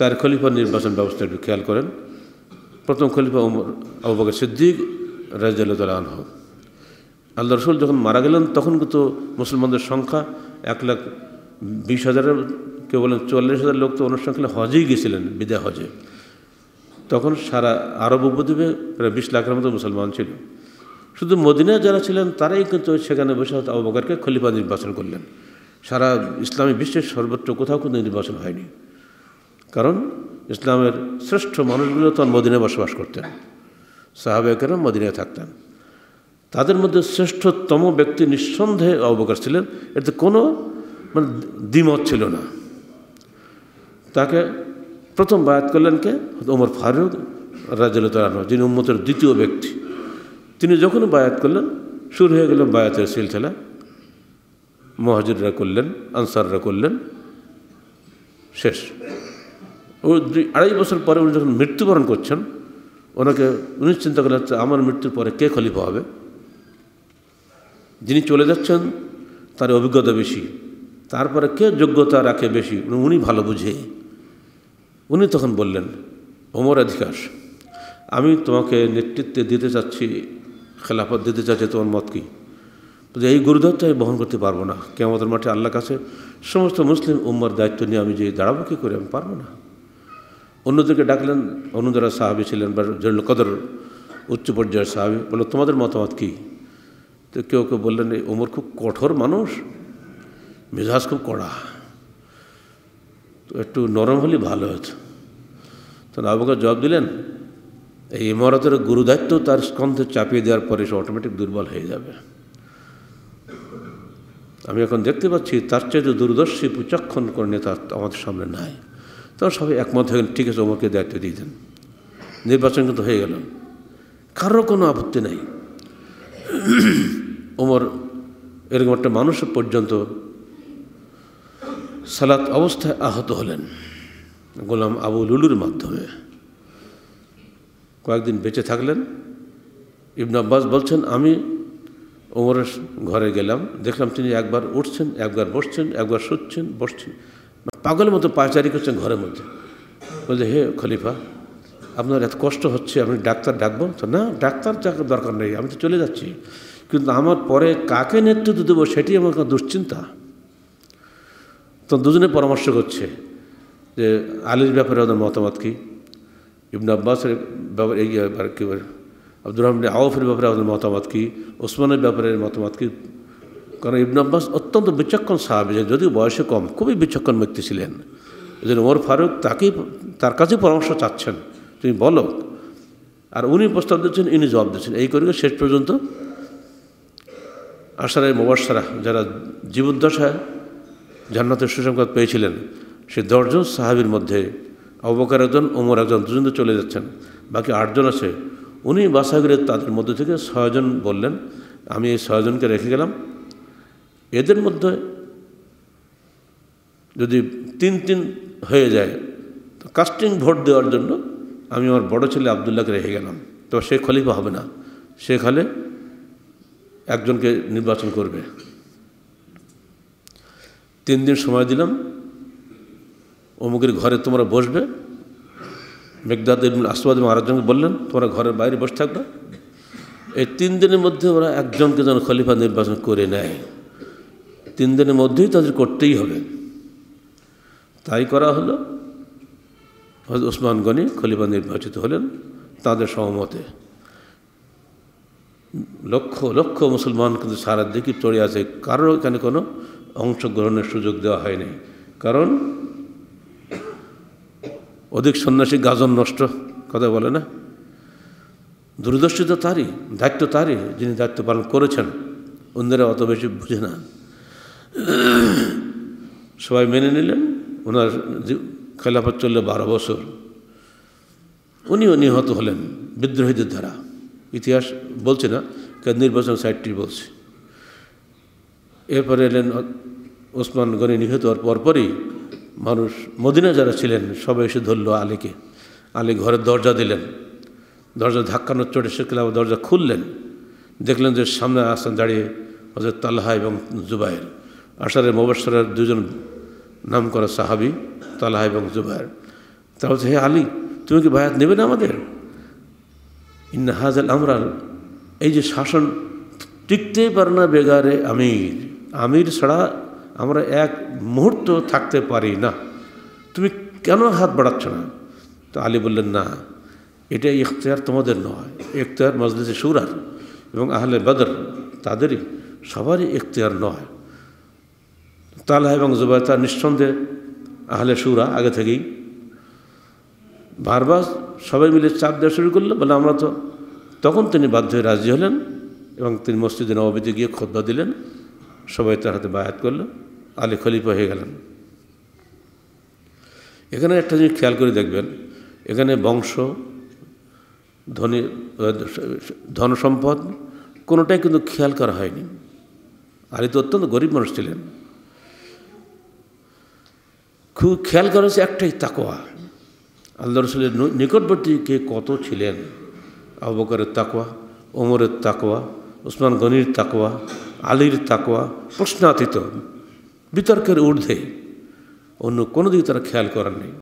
চার খলিফার নির্বাচন ব্যবস্থা একটু খেয়াল করেন। প্রথম খলিফা উমর আবু বকর সিদ্দিক রাজিয়াল্লাহ আনহ। আল্লাহ রসুল যখন মারা গেলেন, তখন কিন্তু মুসলমানদের সংখ্যা এক লাখ বিশ হাজারের, কেউ বলেন চুয়াল্লিশ হাজার লোক তো অনুষ্ঠান হজেই গেছিলেন, বিদায় হজে। তখন সারা আরব উপদ্বীপে প্রায় বিশ লাখের মতো মুসলমান ছিল। শুধু মদিনায় যারা ছিলেন, তারাই কিন্তু সেখানে বসে হয়তো আবু বকরকে খলিফা নির্বাচন করলেন। সারা ইসলামী বিশ্বের সর্বোচ্চ কোথাও কোনো নির্বাচন হয়নি। কারণ ইসলামের শ্রেষ্ঠ মানুষগুলো তখন মদিনায় বসবাস করতেন। সাহাবেকেরা মদিনায় থাকতেন। তাদের মধ্যে শ্রেষ্ঠতম ব্যক্তি নিঃসন্দেহে অবকার ছিলেন। এতে কোনো মানে দ্বিমত ছিল না। তাকে প্রথম বায়াত করলেন কে? ওমর ফারুক রাজু যিনি উম্মতের দ্বিতীয় ব্যক্তি। তিনি যখন বায়াত করলেন, শুরু হয়ে গেল বায়াতের সিলসিলা। মহাজিররা করলেন, আনসাররা করলেন। শেষ। ও আড়াই বছর পরে উনি যখন মৃত্যুবরণ করছেন, ওনাকে উনি চিন্তা করে করলেন আমার মৃত্যুর পরে কে খলিফা হবে? যিনি চলে যাচ্ছেন, তার অভিজ্ঞতা বেশি। তারপরে কে যোগ্যতা রাখে বেশি, উনি ভালো বুঝে। উনি তখন বললেন, ওমর অধিকার, আমি তোমাকে নেতৃত্বে দিতে চাচ্ছি, খেলাফত দিতে চাচ্ছি, তোমার মত কি? এই গুরুদত্ত আমি বহন করতে পারব না। কেমতের মাঠে আল্লাহ কাছে সমস্ত মুসলিম উম্মার দায়িত্ব নিয়ে আমি যে দাঁড়াবো, কী করে? আমি পারব না। অন্যদেরকে ডাকলেন অন্য যারা সাহাবি ছিলেন বা জন্য কদর, উচ্চ পর্যায়ের সাহাবি। বলল, তোমাদের মতামত কী? তো কেউ কেউ বললেন, এই ওমর খুব কঠোর মানুষ, মেজাজ খুব কড়া, তো একটু নরম হলে ভালো হতো। তখন আবুকা জবাব দিলেন, এই ইমারতের গুরুদায়িত্ব তার স্কন্ধে চাপিয়ে দেওয়ার পরে সে অটোমেটিক দুর্বল হয়ে যাবে। আমি এখন দেখতে পাচ্ছি, তার চাইতে দূরদর্শী বিচক্ষণ করে নেতা আমাদের সামনে নাই। তখন সবাই একমত হয়ে গেল, ঠিক আছে, ওমরকে দায়িত্ব দিয়ে দেন। নির্বাচন কিন্তু হয়ে গেল। কারোর কোনো আপত্তি নাই। ওমর এরকম একটা মানুষ পর্যন্ত সালাত অবস্থায় আহত হলেন গোলাম আবু লুলুর মাধ্যমে। কয়েকদিন বেঁচে থাকলেন। ইবন আব্বাস বলছেন, আমি ওমরের ঘরে গেলাম, দেখলাম তিনি একবার উঠছেন, একবার বসছেন, একবার শুচ্ছেন, বসছেন। পাগলের মতো পায়চারি করছেন ঘরের মধ্যে। বলছে, হে খলিফা, আপনার এত কষ্ট হচ্ছে, আমি ডাক্তার ডাকবো? তো, না, ডাক্তার দরকার নেই, আমি তো চলে যাচ্ছি। কিন্তু আমার পরে কাকে নেতৃত্ব দেবো সেটি আমার দুশ্চিন্তা। তো দুজনে পরামর্শ করছে যে, আলীর ব্যাপারে ওদের মতামত কী? ইবন আব্বাসের ব্যাপারে কী আব্দুর রহমান আউফের ব্যাপারে ওদের মতামত কী? ওসমানের ব্যাপারে মতামত কী? কারণ ইবন আব্বাস অত্যন্ত বিচক্ষণ সাহাবি যদিও বয়সে কম, খুবই বিচক্ষণ ব্যক্তি ছিলেন। জন্য ওমর ফারুক তাকেই, তার কাছেই পরামর্শ চাচ্ছেন, তুমি বলো। আর উনি প্রস্তাব দিচ্ছেন, ইনি জবাব দিচ্ছেন। এই করে শেষ পর্যন্ত আশারায় মোবাসারা যারা জীবদ্দশায় জান্নাতের সুসংবাদ পেয়েছিলেন, সে দশজন সাহাবির মধ্যে অবকার একজন ওমর একজন দুজন চলে যাচ্ছেন। বাকি আটজন আছে। উনি বাসাগিরে তাদের মধ্যে থেকে ছয়জন বললেন, আমি এই ছয়জনকে রেখে গেলাম। এদের মধ্যে যদি তিন তিন হয়ে যায়, তো কাস্টিং ভোট দেওয়ার জন্য আমি আমার বড় ছেলে আবদুল্লাহকে রেখে গেলাম। তো সে খলিফা হবে না। সে খালে একজনকে নির্বাচন করবে। তিন দিন সময় দিলাম। অমুকের ঘরে তোমরা বসবে। মেঘদাদ আসবাদ এবং আরেকজনকে বললেন, তোমরা ঘরের বাইরে বসে থাকবে। এই তিন দিনের মধ্যে ওরা একজনকে যেন খলিফা নির্বাচন করে নেয়। তিন দিনের মধ্যেই তাদের করতেই হবে। তাই করা হলো। হজরত ওসমান গনি খলিফা নির্বাচিত হলেন তাদের সহমতে। লক্ষ লক্ষ মুসলমান কিন্তু সারা দিকে চড়ে আছে। কারোর এখানে কোনো অংশগ্রহণের সুযোগ দেওয়া হয়নি। কারণ অধিক সন্ন্যাসী গাজন নষ্ট, কথা বলে না। দূরদর্শী তো তারই, দায়িত্ব তারই, যিনি দায়িত্ব পালন করেছেন। অন্যরা অত বেশি বুঝে না। সবাই মেনে নিলেন। ওনার খেলাফত চললে বারো বছর। উনিও নিহত হলেন বিদ্রোহীদের দ্বারা। ইতিহাস বলছে না নির্বাচন সাইটটি বলছে। এরপরে এলেন ওসমান গনি নিহত হওয়ার পরপরই মানুষ মদিনা যারা ছিলেন, সবাই এসে ধরল আলীকে। আলী ঘরের দরজা দিলেন। দরজা ধাক্কানোর চোটে শেখলে দরজা খুললেন। দেখলেন যে সামনে আসতেন দাঁড়িয়ে হজরত তাল্লাহা এবং জুবাইর। আষাঢ়ের মোবাসরের দুজন নাম করা সাহাবি, তালাহা এবং জুবাইর। তা বলছে, হে আলী, তুমি কি বায়াত নেবে না আমাদের? ইন্না হাজাল আমরাল, এই যে শাসন টিকতেই পারে না বেগারে আমির। আমির ছাড়া আমরা এক মুহূর্ত থাকতে পারি না। তুমি কেন হাত বাড়াচ্ছ না? তো আলী বললেন, না, এটা ইখতিয়ার তোমাদের নয়। ইখতিয়ার মজলিসে সুরার এবং আহলে বদর, তাদেরই সবারই ইখতিয়ার নয়। তালা এবং জুবাই তার নিঃসন্দেহে আহলে সুরা আগে থেকেই। বারবার সবাই মিলে চাপ দেওয়া শুরু করল, বলে আমরা তো তখন তিনি বাধ্য হয়ে রাজি হলেন এবং তিনি মসজিদে নবীতে গিয়ে খোদ্া দিলেন। সবাই তার হাতে বায়াত করল, আলী খলিফা হয়ে গেলেন। এখানে একটা জিনিস খেয়াল করে দেখবেন, এখানে বংশ, ধনী, ধনসম্পদ কোনোটাই কিন্তু খেয়াল করা হয়নি। আলী তো অত্যন্ত গরিব মানুষ ছিলেন। খুব খেয়াল করা একটাই তাকোয়া আল্লাহ রসুলের নিকটবর্তী কে কত ছিলেন? আবকারের তাকোয়া ওমরের তাকোয়া ওসমান গনির তাকোয়া আলীর তাকোয়া প্রশ্নাতীত, বিতর্কের ঊর্ধ্বে। অন্য কোনো দিকে তারা খেয়াল করার নেই